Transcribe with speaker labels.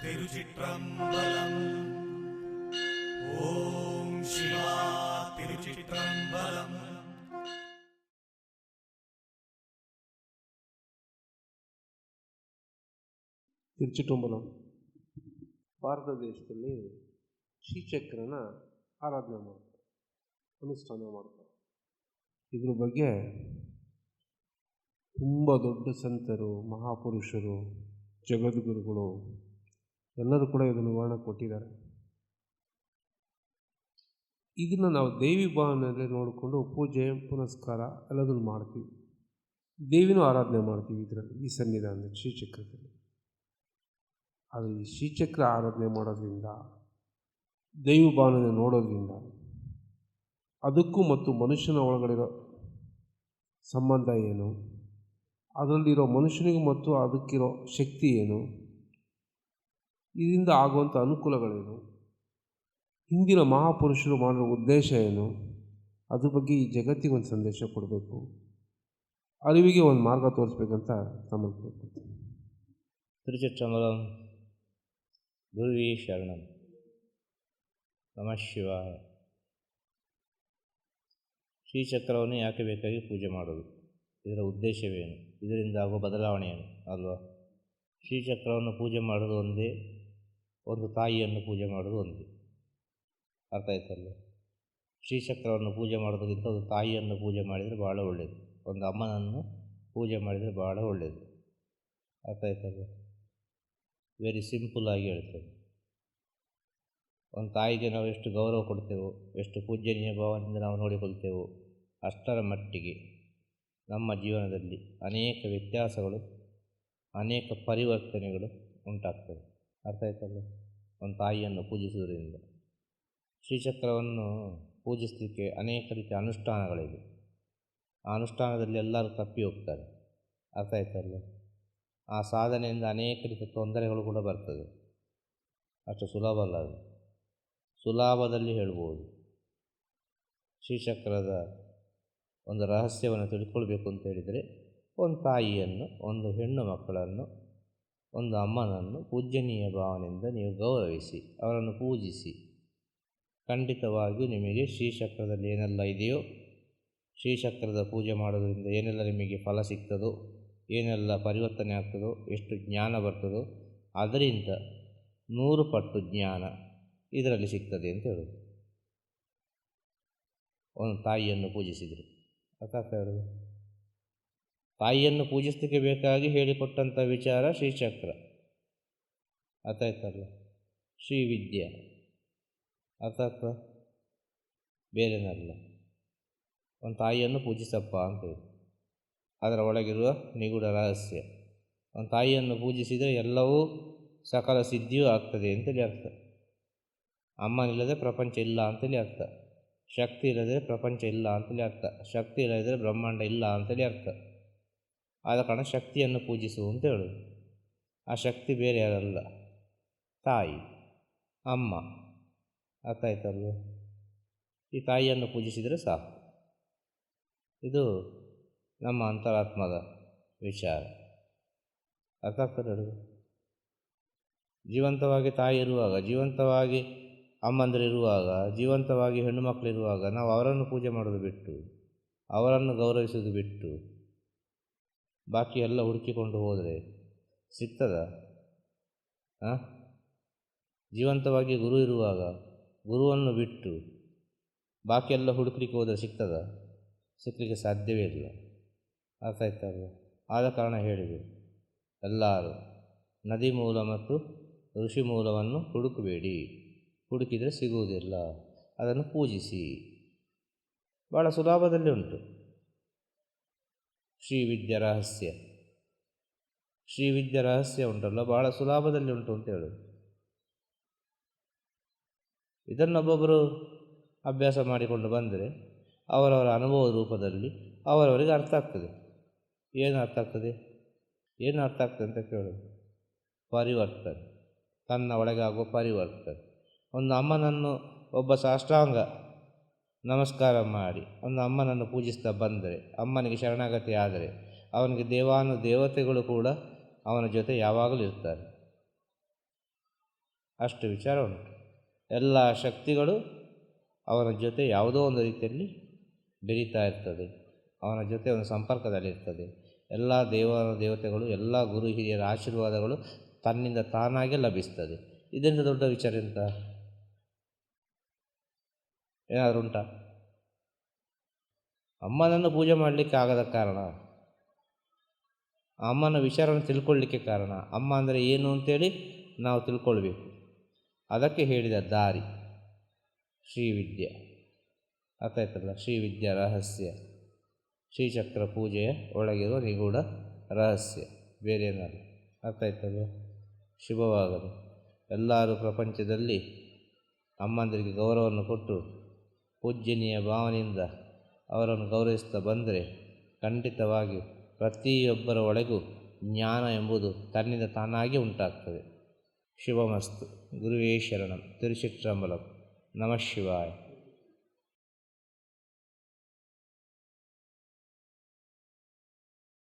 Speaker 1: திருச்சிற்றம்பலம் ஓம் சிவா திருச்சிற்றம்பலம்
Speaker 2: ತಿರುಚಿಟುಂಬಲಂ ಭಾರತ ದೇಶದಲ್ಲಿ ಶ್ರೀಚಕ್ರನ ಆರಾಧನೆ ಮಾಡ್ತಾರೆ ಅನುಷ್ಠಾನ ಮಾಡ್ತಾರೆ ಇದ್ರ ಬಗ್ಗೆ ತುಂಬ ದೊಡ್ಡ ಸಂತರು ಮಹಾಪುರುಷರು ಜಗದ್ಗುರುಗಳು ಎಲ್ಲರೂ ಕೂಡ ಇದನ್ನು ವರ್ಣ ಕೊಟ್ಟಿದ್ದಾರೆ. ಇದನ್ನು ನಾವು ದೇವಿ ಭಾವನೆಯಲ್ಲಿ ನೋಡಿಕೊಂಡು ಪೂಜೆ, ಪುನಸ್ಕಾರ ಎಲ್ಲದನ್ನು ಮಾಡ್ತೀವಿ. ದೇವಿನೂ ಆರಾಧನೆ ಮಾಡ್ತೀವಿ ಇದರಲ್ಲಿ, ಈ ಸನ್ನಿಧಾನದಲ್ಲಿ, ಶ್ರೀಚಕ್ರದಲ್ಲಿ. ಆದರೆ ಈ ಶ್ರೀಚಕ್ರ ಆರಾಧನೆ ಮಾಡೋದ್ರಿಂದ, ದೈವ ಭಾವನೆ ನೋಡೋದ್ರಿಂದ, ಅದಕ್ಕೂ ಮತ್ತು ಮನುಷ್ಯನ ಒಳಗಡೆ ಸಂಬಂಧ ಏನು, ಅದರಲ್ಲಿರೋ ಮನುಷ್ಯನಿಗೂ ಮತ್ತು ಅದಕ್ಕಿರೋ ಶಕ್ತಿ ಏನು ಇದರಿಂದ ಆಗುವಂಥ ಅನುಕೂಲಗಳೇನು? ಹಿಂದಿನ ಮಹಾಪುರುಷರು ಮಾಡುವ ಉದ್ದೇಶ ಏನು? ಅದ್ರ ಬಗ್ಗೆ ಈ ಜಗತ್ತಿಗೆ ಒಂದು ಸಂದೇಶ ಕೊಡಬೇಕು. ಅರಿವಿಗೆ ಒಂದು ಮಾರ್ಗ ತೋರಿಸ್ಬೇಕಂತ ತಮ್ಮನ್ನು ಕೇಳ್ಕೊಳ್ತೀನಿ.
Speaker 3: ತಿರುಚಿಟ್ಟಂಬಲಂ ಗುರುವಿ ಶರಣ. ನಮಃ ಶ್ರೀಚಕ್ರವನ್ನು ಯಾಕೆ ಬೇಕಾಗಿ ಪೂಜೆ ಮಾಡೋದು? ಇದರ ಉದ್ದೇಶವೇನು? ಇದರಿಂದ ಆಗೋ ಬದಲಾವಣೆಯೇನು ಅಲ್ವಾ? ಶ್ರೀಚಕ್ರವನ್ನು ಪೂಜೆ ಮಾಡೋದು ಒಂದೇ ಒಂದು ತಾಯಿಯನ್ನು ಪೂಜೆ ಮಾಡೋದು ಒಂದು. ಅರ್ಥ ಆಯ್ತಲ್ಲ ಶ್ರೀಚಕ್ರವನ್ನು ಪೂಜೆ ಮಾಡೋದಕ್ಕಿಂತ ಒಂದು ತಾಯಿಯನ್ನು ಪೂಜೆ ಮಾಡಿದರೆ ಭಾಳ ಒಳ್ಳೆಯದು ಒಂದು ಅಮ್ಮನನ್ನು ಪೂಜೆ ಮಾಡಿದರೆ ಭಾಳ ಒಳ್ಳೆಯದು ಅರ್ಥ ಆಯ್ತಲ್ಲ ವೆರಿ ಸಿಂಪಲ್ ಆಗಿ ಹೇಳ್ತೇವೆ ಒಂದು ತಾಯಿಗೆ ನಾವು ಎಷ್ಟು ಗೌರವ ಕೊಡ್ತೇವೋ, ಎಷ್ಟು ಪೂಜ್ಯನೀಯ ಭಾವನೆಯಿಂದ ನಾವು ನೋಡಿಕೊಳ್ತೇವೋ, ಅಷ್ಟರ ಮಟ್ಟಿಗೆ ನಮ್ಮ ಜೀವನದಲ್ಲಿ ಅನೇಕ ವ್ಯತ್ಯಾಸಗಳು, ಅನೇಕ ಪರಿವರ್ತನೆಗಳು ಉಂಟಾಗ್ತವೆ. ಅರ್ಥ ಆಯ್ತಲ್ಲ ಒಂದು ತಾಯಿಯನ್ನು ಪೂಜಿಸುವುದರಿಂದ. ಶ್ರೀಚಕ್ರವನ್ನು ಪೂಜಿಸಲಿಕ್ಕೆ ಅನೇಕ ರೀತಿಯ ಅನುಷ್ಠಾನಗಳಿವೆ. ಆ ಅನುಷ್ಠಾನದಲ್ಲಿ ಎಲ್ಲರೂ ತಪ್ಪಿ ಹೋಗ್ತಾರೆ. ಅರ್ಥ ಆಯ್ತಲ್ಲ ಆ ಸಾಧನೆಯಿಂದ ಅನೇಕ ರೀತಿಯ ತೊಂದರೆಗಳು ಕೂಡ ಬರ್ತದೆ. ಅಷ್ಟು ಸುಲಭ ಅಲ್ಲ ಅದು. ಸುಲಭದಲ್ಲಿ ಹೇಳ್ಬೋದು. ಶ್ರೀಚಕ್ರದ ಒಂದು ರಹಸ್ಯವನ್ನು ತಿಳ್ಕೊಳ್ಬೇಕು ಅಂತ ಹೇಳಿದರೆ, ಒಂದು ತಾಯಿಯನ್ನು, ಒಂದು ಹೆಣ್ಣು ಮಕ್ಕಳನ್ನು ಒಂದು ಅಮ್ಮನನ್ನು ಪೂಜ್ಯನೀಯ ಭಾವನೆಯಿಂದ ನೀವು ಗೌರವಿಸಿ, ಅವರನ್ನು ಪೂಜಿಸಿ. ಖಂಡಿತವಾಗಿಯೂ ನಿಮಗೆ ಶ್ರೀಚಕ್ರದಲ್ಲಿ ಏನೆಲ್ಲ ಇದೆಯೋ, ಶ್ರೀಚಕ್ರದ ಪೂಜೆ ಮಾಡೋದರಿಂದ ಏನೆಲ್ಲ ನಿಮಗೆ ಫಲ ಸಿಗ್ತದೋ, ಏನೆಲ್ಲ ಪರಿವರ್ತನೆ ಆಗ್ತದೋ, ಎಷ್ಟು ಜ್ಞಾನ ಬರ್ತದೋ, ಅದರಿಂದ ನೂರು ಪಟ್ಟು ಜ್ಞಾನ ಇದರಲ್ಲಿ ಸಿಗ್ತದೆ ಅಂತ ಹೇಳೋದು. ಒಂದು ತಾಯಿಯನ್ನು ಪೂಜಿಸಿದರು. ಅರ್ಥಾಗ್ತಾ ಹೇಳೋದು ತಾಯಿಯನ್ನು ಪೂಜಿಸಲಿಕ್ಕೆ ಬೇಕಾಗಿ ಹೇಳಿಕೊಟ್ಟಂಥ ವಿಚಾರ ಶ್ರೀಚಕ್ರ. ಅರ್ಥ ಆಯ್ತಲ್ಲ ಶ್ರೀವಿದ್ಯೆ. ಅರ್ಥ ಆಗ್ತಾ? ಬೇರೆನಲ್ಲ. ಒಂದು ತಾಯಿಯನ್ನು ಪೂಜಿಸಪ್ಪ ಅಂತ ಅದರ ಒಳಗಿರುವ ನಿಗೂಢ ರಹಸ್ಯ. ಒಂದು ತಾಯಿಯನ್ನು ಪೂಜಿಸಿದರೆ ಎಲ್ಲವೂ ಸಕಲ ಸಿದ್ಧಿಯೂ ಆಗ್ತದೆ ಅಂತೇಳಿ ಅರ್ಥ. ಅಮ್ಮನಿಲ್ಲದೆ ಪ್ರಪಂಚ ಇಲ್ಲ ಅಂತೇಳಿ ಅರ್ಥ. ಶಕ್ತಿ ಇಲ್ಲದೆ ಪ್ರಪಂಚ ಇಲ್ಲ ಅಂತೇಳಿ ಅರ್ಥ. ಶಕ್ತಿ ಇಲ್ಲದಿದ್ದರೆ ಬ್ರಹ್ಮಾಂಡ ಇಲ್ಲ ಅಂತೇಳಿ ಅರ್ಥ. ಆದ ಕಾರಣ ಶಕ್ತಿಯನ್ನು ಪೂಜಿಸು ಅಂತ ಹೇಳೋದು. ಆ ಶಕ್ತಿ ಬೇರೆ ಯಾರಲ್ಲ. ತಾಯಿ, ಅಮ್ಮ. ಅರ್ಥ ಆಯ್ತಲ್ವ? ಈ ತಾಯಿಯನ್ನು ಪೂಜಿಸಿದರೆ ಸಾಕು. ಇದು ನಮ್ಮ ಅಂತರಾತ್ಮದ ವಿಚಾರ. ಅರ್ಥ ಜೀವಂತವಾಗಿ ತಾಯಿ ಇರುವಾಗ, ಜೀವಂತವಾಗಿ ಅಮ್ಮಂದಿರಿರುವಾಗ ಜೀವಂತವಾಗಿ ಹೆಣ್ಣು ಮಕ್ಕಳಿರುವಾಗ ನಾವು ಅವರನ್ನು ಪೂಜೆ ಮಾಡೋದು ಬಿಟ್ಟು, ಅವರನ್ನು ಗೌರವಿಸೋದು ಬಿಟ್ಟು ಬಾಕಿ ಎಲ್ಲ ಹುಡುಕಿಕೊಂಡು ಹೋದರೆ ಸಿಗ್ತದ? ಹಾಂ ಜೀವಂತವಾಗಿ ಗುರು ಇರುವಾಗ ಗುರುವನ್ನು ಬಿಟ್ಟು ಬಾಕಿ ಎಲ್ಲ ಹುಡುಕ್ಲಿಕ್ಕೆ ಹೋದರೆ ಸಿಗ್ತದ? ಸಿಕ್ಕಲಿಕ್ಕೆ ಸಾಧ್ಯವೇ ಇಲ್ಲ. ಅರ್ಥ ಆಯ್ತಲ್ಲ ಆದ ಕಾರಣ ಹೇಳಿದೆ. ಎಲ್ಲರೂ ನದಿ ಮೂಲ ಮತ್ತು ಋಷಿ ಮೂಲವನ್ನು ಹುಡುಕಬೇಡಿ. ಹುಡುಕಿದರೆ ಸಿಗುವುದಿಲ್ಲ. ಅದನ್ನು ಪೂಜಿಸಿ. ಭಾಳ ಸುಲಭದಲ್ಲಿ ಉಂಟು. ಶ್ರೀವಿದ್ಯ ರಹಸ್ಯ. ಶ್ರೀವಿದ್ಯ ರಹಸ್ಯ ಉಂಟಲ್ಲ ಭಾಳ ಸುಲಭದಲ್ಲಿ ಉಂಟು ಅಂತ ಹೇಳೋದು. ಇದನ್ನೊಬ್ಬೊಬ್ಬರು ಅಭ್ಯಾಸ ಮಾಡಿಕೊಂಡು ಬಂದರೆ ಅವರವರ ಅನುಭವದ ರೂಪದಲ್ಲಿ ಅವರವರಿಗೆ ಅರ್ಥ ಆಗ್ತದೆ. ಏನು ಅರ್ಥ ಆಗ್ತದೆ? ಏನು ಅರ್ಥ ಆಗ್ತದೆ ಅಂತ ಕೇಳೋದು. ಪರಿವರ್ತನೆ. ತನ್ನ ಒಳಗಾಗುವ ಪರಿವರ್ತನೆ. ಒಂದು ಅಮ್ಮನನ್ನು ಒಬ್ಬ ಸಾಷ್ಟಾಂಗ ನಮಸ್ಕಾರ ಮಾಡಿ. ಒಂದು ಅಮ್ಮನನ್ನು ಪೂಜಿಸ್ತಾ ಬಂದರೆ, ಅಮ್ಮನಿಗೆ ಶರಣಾಗತಿ ಆದರೆ, ಅವನಿಗೆ ದೇವಾನು ದೇವತೆಗಳು ಕೂಡ ಅವನ ಜೊತೆ ಯಾವಾಗಲೂ ಇರ್ತಾರೆ. ಅಷ್ಟು ವಿಚಾರ ಉಂಟು. ಎಲ್ಲ ಶಕ್ತಿಗಳು ಅವನ ಜೊತೆ ಯಾವುದೋ ಒಂದು ರೀತಿಯಲ್ಲಿ ಬೆರೀತಾ ಇರ್ತದೆ. ಅವನ ಜೊತೆ ಒಂದು ಸಂಪರ್ಕದಲ್ಲಿರ್ತದೆ ಎಲ್ಲ ದೇವರ ದೇವತೆಗಳು, ಎಲ್ಲ ಗುರು ಹಿರಿಯರ ಆಶೀರ್ವಾದಗಳು ತನ್ನಿಂದ ತಾನಾಗೆ ಲಭಿಸ್ತದೆ. ಇದರಿಂದ ದೊಡ್ಡ ವಿಚಾರ ಎಂತ? ಏನಾದರೂ ಉಂಟಾ? ಅಮ್ಮನನ್ನು ಪೂಜೆ ಮಾಡಲಿಕ್ಕೆ ಆಗದ ಕಾರಣ? ಅಮ್ಮನ ವಿಚಾರವನ್ನು ತಿಳ್ಕೊಳ್ಳಿಕ್ಕೆ ಕಾರಣ? ಅಮ್ಮ ಅಂದರೆ ಏನು ಅಂತೇಳಿ ನಾವು ತಿಳ್ಕೊಳ್ಬೇಕು. ಅದಕ್ಕೆ ಹೇಳಿದ ದಾರಿ. ಶ್ರೀವಿದ್ಯೆ. ಅರ್ಥಾಯ್ತಲ್ಲ ಶ್ರೀವಿದ್ಯಾ ರಹಸ್ಯ. ಶ್ರೀಚಕ್ರ ಪೂಜೆಯ ಒಳಗಿರುವ ನಿಗೂಢ ರಹಸ್ಯ. ಬೇರೆ ಏನಲ್ಲ. ಅರ್ಥ ಆಯ್ತಲ್ಲ ಶುಭವಾಗಲಿ. ಎಲ್ಲರೂ ಪ್ರಪಂಚದಲ್ಲಿ ಅಮ್ಮಂದರಿಗೆ ಗೌರವವನ್ನು ಕೊಟ್ಟು ಪೂಜ್ಯನೀಯ ಭಾವನೆಯಿಂದ ಅವರನ್ನು ಗೌರವಿಸ್ತಾ ಬಂದರೆ ಖಂಡಿತವಾಗಿಯೂ ಪ್ರತಿಯೊಬ್ಬರ ಒಳಗೂ ಜ್ಞಾನ ಎಂಬುದು ತನ್ನಿಂದ ತಾನಾಗಿ ಉಂಟಾಗ್ತದೆ. ಶಿವಮಸ್ತು. ಗುರುವೇ ಶರಣಂ. ತಿರುಚಿಟ್ರಂಬಲಂ. ನಮಃ ಶಿವಾಯ.